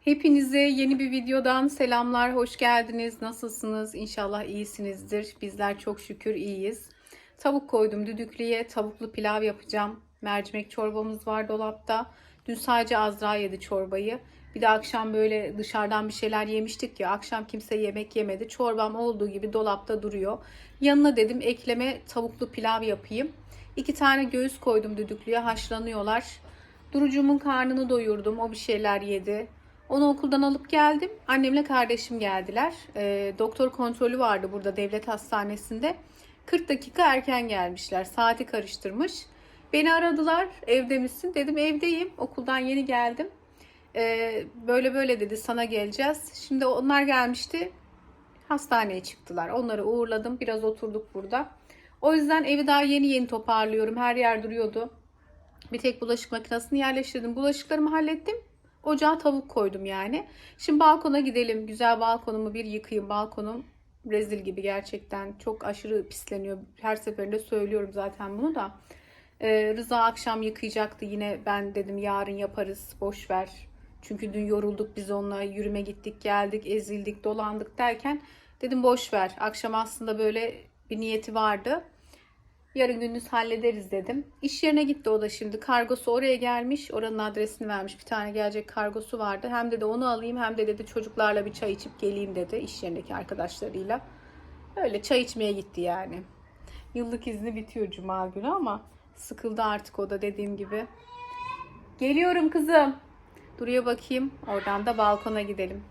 Hepinize yeni bir videodan selamlar, hoş geldiniz. Nasılsınız? İnşallah iyisinizdir. Bizler çok şükür iyiyiz. Tavuk koydum düdüklüye, tavuklu pilav yapacağım. Mercimek çorbamız var dolapta. Dün sadece Azra yedi çorbayı. Bir de akşam böyle dışarıdan bir şeyler yemiştik ya. Akşam kimse yemek yemedi. Çorbam olduğu gibi dolapta duruyor. Yanına dedim ekleme tavuklu pilav yapayım. İki tane göğüs koydum düdüklüye haşlanıyorlar. Durucumun karnını doyurdum. O bir şeyler yedi. Onu okuldan alıp geldim. Annemle kardeşim geldiler. Ee, doktor kontrolü vardı burada devlet hastanesinde. 40 dakika erken gelmişler. Saati karıştırmış. Beni aradılar. Evde misin? Dedim evdeyim. Okuldan yeni geldim. Ee, böyle böyle dedi sana geleceğiz. Şimdi onlar gelmişti. Hastaneye çıktılar. Onları uğurladım. Biraz oturduk burada. O yüzden evi daha yeni yeni toparlıyorum. Her yer duruyordu. Bir tek bulaşık makinesini yerleştirdim. Bulaşıklarımı hallettim. Ocağa tavuk koydum yani. Şimdi balkona gidelim. Güzel balkonumu bir yıkayayım. Balkonum rezil gibi gerçekten. Çok aşırı pisleniyor. Her seferinde söylüyorum zaten bunu da. Ee, Rıza akşam yıkayacaktı. Yine ben dedim yarın yaparız. Boş ver. Çünkü dün yorulduk biz onunla. Yürüme gittik geldik ezildik dolandık derken dedim boş ver. Akşam aslında böyle bir niyeti vardı. Yarın gündüz hallederiz dedim. İş yerine gitti o da şimdi. Kargosu oraya gelmiş. Oranın adresini vermiş. Bir tane gelecek kargosu vardı. Hem dedi onu alayım hem de dedi çocuklarla bir çay içip geleyim dedi. iş yerindeki arkadaşlarıyla. Öyle çay içmeye gitti yani. Yıllık izni bitiyor cuma günü ama sıkıldı artık o da dediğim gibi. Geliyorum kızım. Duruya bakayım. Oradan da balkona gidelim.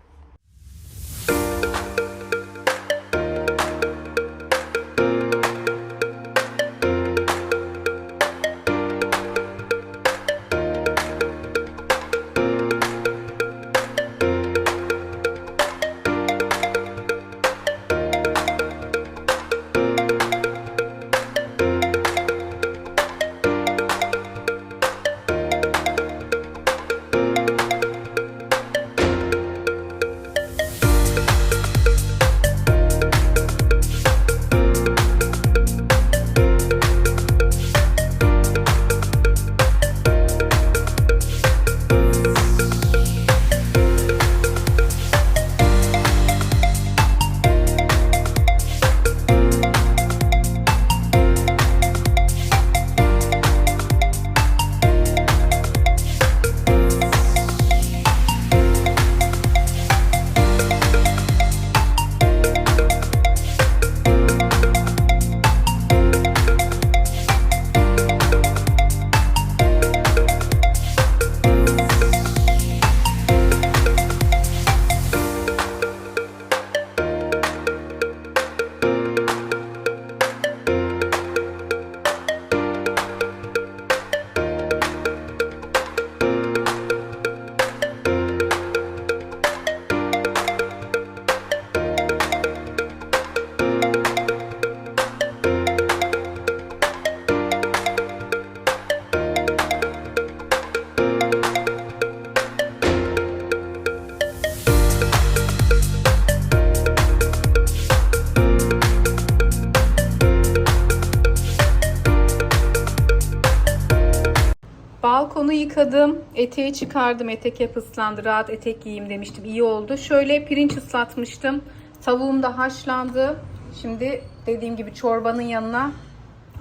Yıkadım. Eteği çıkardım. Etek hep ıslandı. Rahat etek giyeyim demiştim. İyi oldu. Şöyle pirinç ıslatmıştım. Tavuğum da haşlandı. Şimdi dediğim gibi çorbanın yanına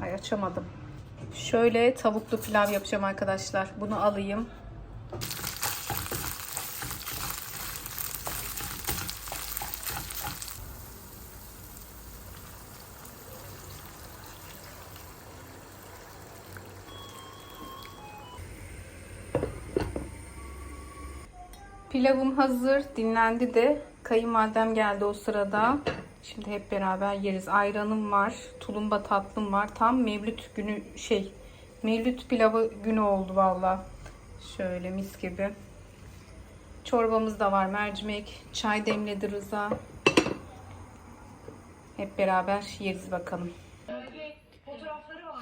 ay açamadım. Şöyle tavuklu pilav yapacağım arkadaşlar. Bunu alayım. Pilavım hazır. Dinlendi de. Kayınvalidem geldi o sırada. Şimdi hep beraber yeriz. Ayranım var. Tulumba tatlım var. Tam mevlüt günü şey. Mevlüt pilavı günü oldu valla. Şöyle mis gibi. Çorbamız da var. Mercimek. Çay demledi Rıza. Hep beraber yeriz bakalım.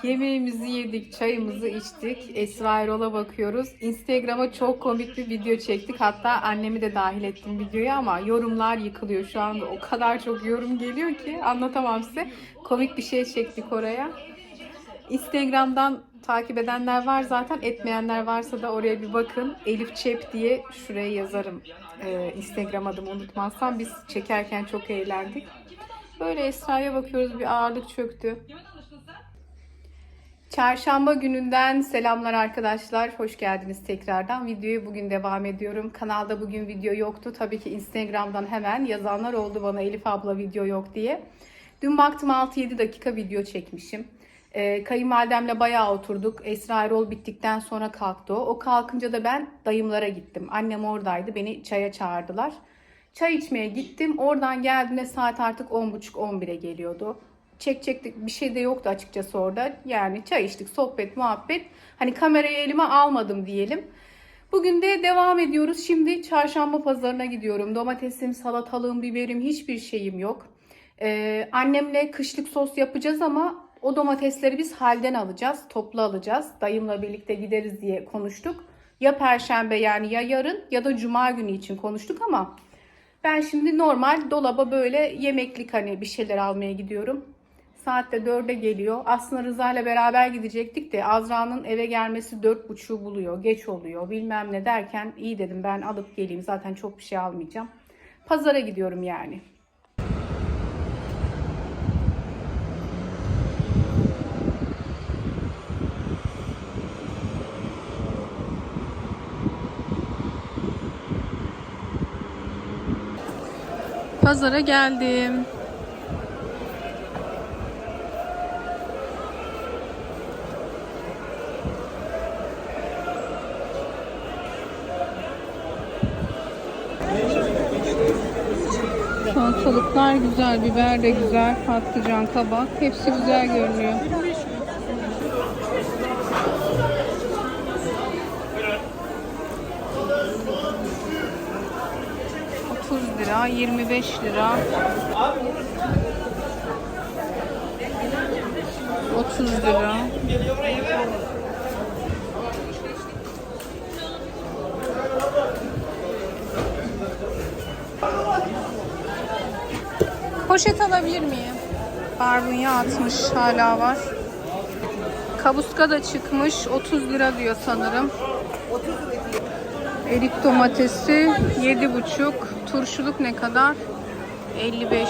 Yemeğimizi yedik, çayımızı içtik. Esra Erol'a bakıyoruz. Instagram'a çok komik bir video çektik. Hatta annemi de dahil ettim videoya ama yorumlar yıkılıyor şu anda. O kadar çok yorum geliyor ki anlatamam size. Komik bir şey çektik oraya. Instagram'dan Takip edenler var zaten. Etmeyenler varsa da oraya bir bakın. Elif Çep diye şuraya yazarım. Ee, Instagram adımı unutmazsam. Biz çekerken çok eğlendik. Böyle Esra'ya bakıyoruz. Bir ağırlık çöktü. Çarşamba gününden selamlar arkadaşlar. Hoş geldiniz tekrardan. Videoyu bugün devam ediyorum. Kanalda bugün video yoktu. Tabii ki Instagram'dan hemen yazanlar oldu bana Elif abla video yok diye. Dün baktım 6-7 dakika video çekmişim. Ee, kayınvalidemle bayağı oturduk. Esra Erol bittikten sonra kalktı o. O kalkınca da ben dayımlara gittim. Annem oradaydı. Beni çaya çağırdılar. Çay içmeye gittim. Oradan geldiğinde saat artık 10.30-11'e geliyordu. Çekecektik bir şey de yoktu açıkçası orada. Yani çay içtik, sohbet, muhabbet. Hani kamerayı elime almadım diyelim. Bugün de devam ediyoruz. Şimdi çarşamba pazarına gidiyorum. Domatesim, salatalığım, biberim hiçbir şeyim yok. Ee, annemle kışlık sos yapacağız ama o domatesleri biz halden alacağız. Toplu alacağız. Dayımla birlikte gideriz diye konuştuk. Ya perşembe yani ya yarın ya da cuma günü için konuştuk ama ben şimdi normal dolaba böyle yemeklik hani bir şeyler almaya gidiyorum. Saatte 4'e geliyor. Aslında Rıza ile beraber gidecektik de Azra'nın eve gelmesi 4.30'u buluyor. Geç oluyor bilmem ne derken iyi dedim ben alıp geleyim. Zaten çok bir şey almayacağım. Pazara gidiyorum yani. Pazara geldim. Salatalıklar güzel, biber de güzel, patlıcan, kabak hepsi güzel görünüyor. Lira, 25 lira. 30 lira. Poşet alabilir miyim? Barbunya 60 hala var. Kabuska da çıkmış. 30 lira diyor sanırım. Erik domatesi 7,5. Turşuluk ne kadar? 55.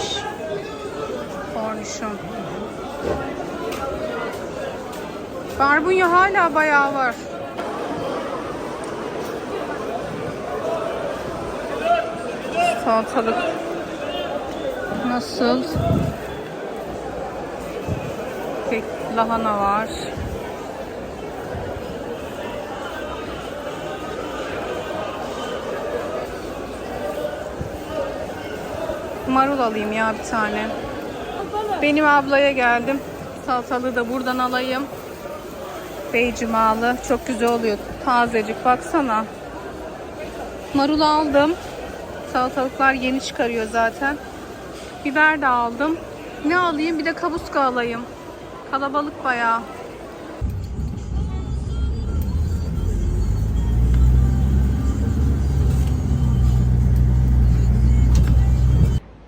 Kornişon. Barbunya hala bayağı var. Salatalık nasıl? Pek lahana var. Marul alayım ya bir tane. Benim ablaya geldim. Salatalığı da buradan alayım. Beycimalı. Çok güzel oluyor. Tazecik baksana. Marul aldım. Salatalıklar yeni çıkarıyor zaten. Biber de aldım. Ne alayım? Bir de kabuska alayım. Kalabalık bayağı.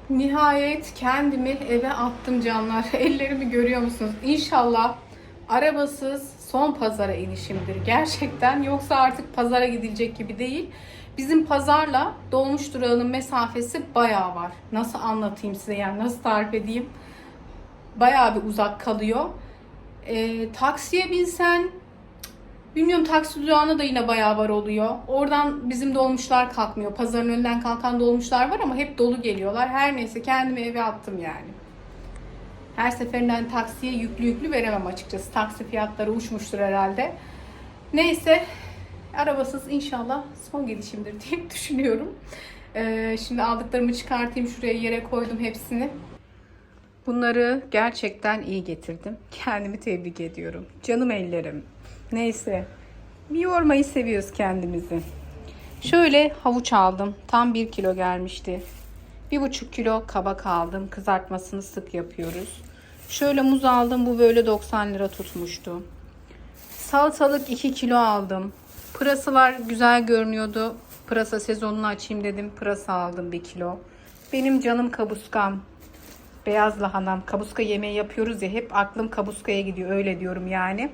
Nihayet kendimi eve attım canlar. Ellerimi görüyor musunuz? İnşallah arabasız son pazara inişimdir. Gerçekten yoksa artık pazara gidilecek gibi değil. Bizim pazarla dolmuş durağının mesafesi bayağı var. Nasıl anlatayım size yani nasıl tarif edeyim? Bayağı bir uzak kalıyor. Ee, taksiye binsen Bilmiyorum taksi durağına da yine bayağı var oluyor. Oradan bizim dolmuşlar kalkmıyor. Pazarın önünden kalkan dolmuşlar var ama hep dolu geliyorlar. Her neyse kendimi eve attım yani. Her seferinden taksiye yüklü yüklü veremem açıkçası. Taksi fiyatları uçmuştur herhalde. Neyse arabasız inşallah son gidişimdir diye düşünüyorum. Ee, şimdi aldıklarımı çıkartayım şuraya yere koydum hepsini. Bunları gerçekten iyi getirdim. Kendimi tebrik ediyorum. Canım ellerim. Neyse. Bir yormayı seviyoruz kendimizi. Şöyle havuç aldım. Tam 1 kilo gelmişti. 1,5 kilo kabak aldım. Kızartmasını sık yapıyoruz. Şöyle muz aldım. Bu böyle 90 lira tutmuştu. Salatalık 2 kilo aldım. Pırasalar güzel görünüyordu. Pırasa sezonunu açayım dedim. Pırasa aldım 1 kilo. Benim canım kabuskam. Beyaz lahanam. Kabuska yemeği yapıyoruz ya. Hep aklım kabuskaya gidiyor. Öyle diyorum yani.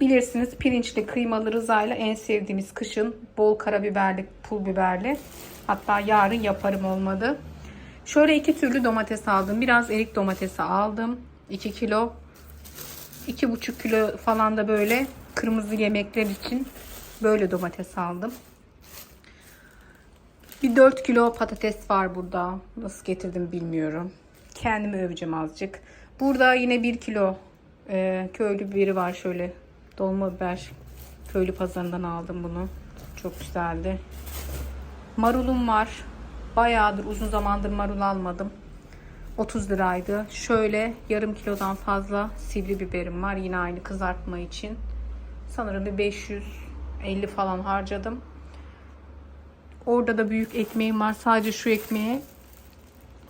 Bilirsiniz pirinçli kıymalı rızayla en sevdiğimiz kışın bol karabiberli, pul biberli. Hatta yarın yaparım olmadı. Şöyle iki türlü domates aldım. Biraz erik domatesi aldım. 2 kilo. 2,5 kilo falan da böyle kırmızı yemekler için böyle domates aldım. Bir 4 kilo patates var burada. Nasıl getirdim bilmiyorum. Kendimi öveceğim azıcık. Burada yine 1 kilo e, köylü biberi var şöyle. Dolma biber. Köylü pazarından aldım bunu. Çok güzeldi. Marulum var. Bayağıdır uzun zamandır marul almadım. 30 liraydı. Şöyle yarım kilodan fazla sivri biberim var. Yine aynı kızartma için. Sanırım bir 550 falan harcadım. Orada da büyük ekmeğim var. Sadece şu ekmeğe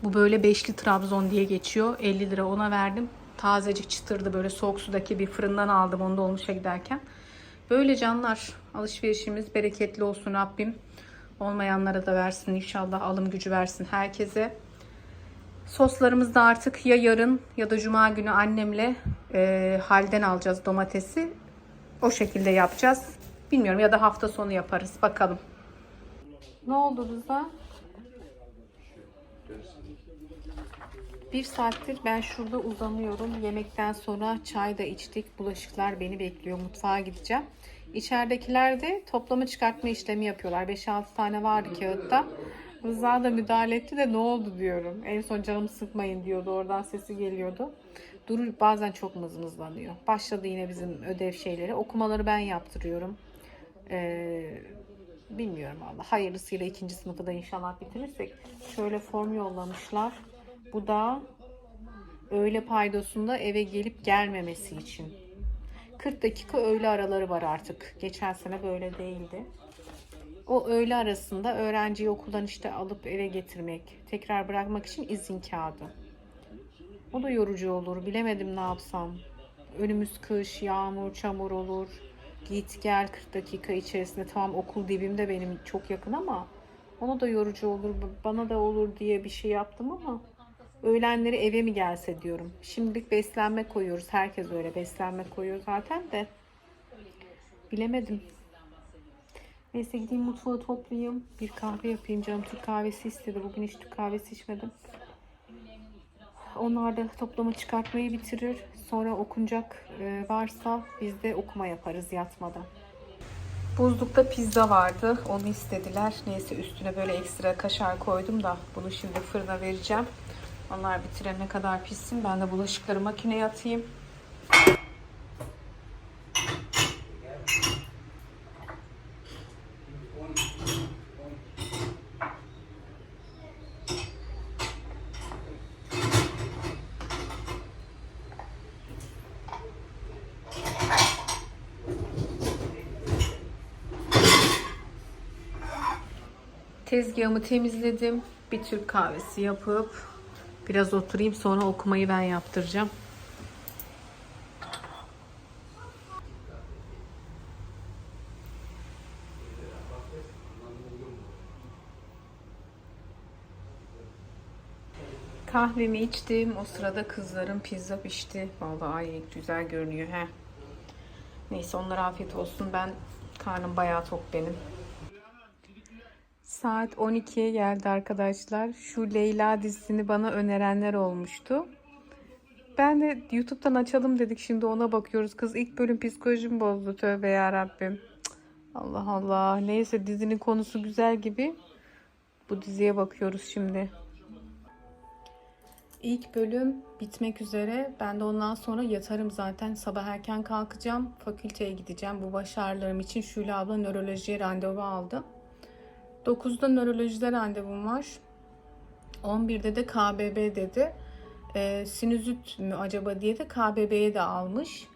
bu böyle beşli Trabzon diye geçiyor. 50 lira ona verdim. Tazecik çıtırdı böyle soğuk sudaki bir fırından aldım onu dolmuşa giderken. Böyle canlar alışverişimiz bereketli olsun Rabbim. Olmayanlara da versin inşallah alım gücü versin herkese. Soslarımız da artık ya yarın ya da cuma günü annemle e, halden alacağız domatesi. O şekilde yapacağız. Bilmiyorum ya da hafta sonu yaparız. Bakalım. Ne oldu Rıza? Bir saattir ben şurada uzanıyorum. Yemekten sonra çay da içtik. Bulaşıklar beni bekliyor. Mutfağa gideceğim. İçeridekiler de toplama çıkartma işlemi yapıyorlar. 5-6 tane vardı kağıtta. Rıza da müdahale etti de ne oldu diyorum. En son canımı sıkmayın diyordu. Oradan sesi geliyordu. Durur bazen çok mızmızlanıyor. Başladı yine bizim ödev şeyleri. Okumaları ben yaptırıyorum. Ee, bilmiyorum Allah. Hayırlısıyla ikinci sınıfı da inşallah bitirirsek. Şöyle form yollamışlar. Bu da öğle paydosunda eve gelip gelmemesi için. 40 dakika öğle araları var artık. Geçen sene böyle değildi. O öğle arasında öğrenciyi okuldan işte alıp eve getirmek, tekrar bırakmak için izin kağıdı. O da yorucu olur. Bilemedim ne yapsam. Önümüz kış, yağmur, çamur olur. Git gel 40 dakika içerisinde. Tamam okul dibimde benim çok yakın ama ona da yorucu olur. Bana da olur diye bir şey yaptım ama öğlenleri eve mi gelse diyorum. Şimdilik beslenme koyuyoruz. Herkes öyle beslenme koyuyor zaten de. Bilemedim. Neyse gideyim mutfağı toplayayım. Bir kahve yapayım. Canım Türk kahvesi istedi. Bugün hiç Türk kahvesi içmedim. Onlar da toplama çıkartmayı bitirir. Sonra okunacak e, varsa biz de okuma yaparız yatmadan. Buzlukta pizza vardı. Onu istediler. Neyse üstüne böyle ekstra kaşar koydum da bunu şimdi fırına vereceğim. Onlar bitirene kadar pişsin. Ben de bulaşıkları makineye atayım. Tezgahımı temizledim. Bir Türk kahvesi yapıp biraz oturayım sonra okumayı ben yaptıracağım. Kahvemi içtim. O sırada kızlarım pizza pişti. Vallahi güzel görünüyor he. Neyse onlara afiyet olsun. Ben karnım bayağı tok benim. Saat 12'ye geldi arkadaşlar. Şu Leyla dizisini bana önerenler olmuştu. Ben de YouTube'dan açalım dedik. Şimdi ona bakıyoruz. Kız ilk bölüm psikolojimi bozdu. Tövbe ya Rabbim. Allah Allah. Neyse dizinin konusu güzel gibi. Bu diziye bakıyoruz şimdi. İlk bölüm bitmek üzere. Ben de ondan sonra yatarım zaten. Sabah erken kalkacağım. Fakülteye gideceğim. Bu başarılarım için Şule abla nörolojiye randevu aldı. 9'da nörolojide randevum var. 11'de de KBB dedi. Ee, sinüzit mü acaba diye de KBB'ye de almış.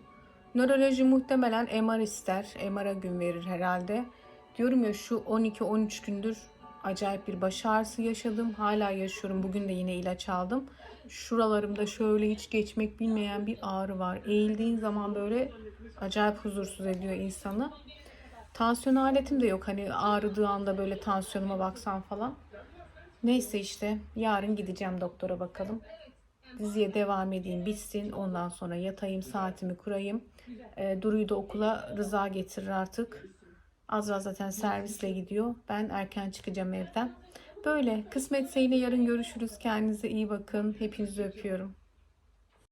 Nöroloji muhtemelen MR ister. MR'a gün verir herhalde. Diyorum ya şu 12-13 gündür acayip bir baş ağrısı yaşadım. Hala yaşıyorum. Bugün de yine ilaç aldım. Şuralarımda şöyle hiç geçmek bilmeyen bir ağrı var. Eğildiğin zaman böyle acayip huzursuz ediyor insanı. Tansiyon aletim de yok. Hani ağrıdığı anda böyle tansiyonuma baksam falan. Neyse işte yarın gideceğim doktora bakalım. Diziye devam edeyim bitsin. Ondan sonra yatayım saatimi kurayım. E, Duru'yu da okula Rıza getirir artık. Azra zaten servisle gidiyor. Ben erken çıkacağım evden. Böyle kısmetse yine yarın görüşürüz. Kendinize iyi bakın. Hepinizi öpüyorum.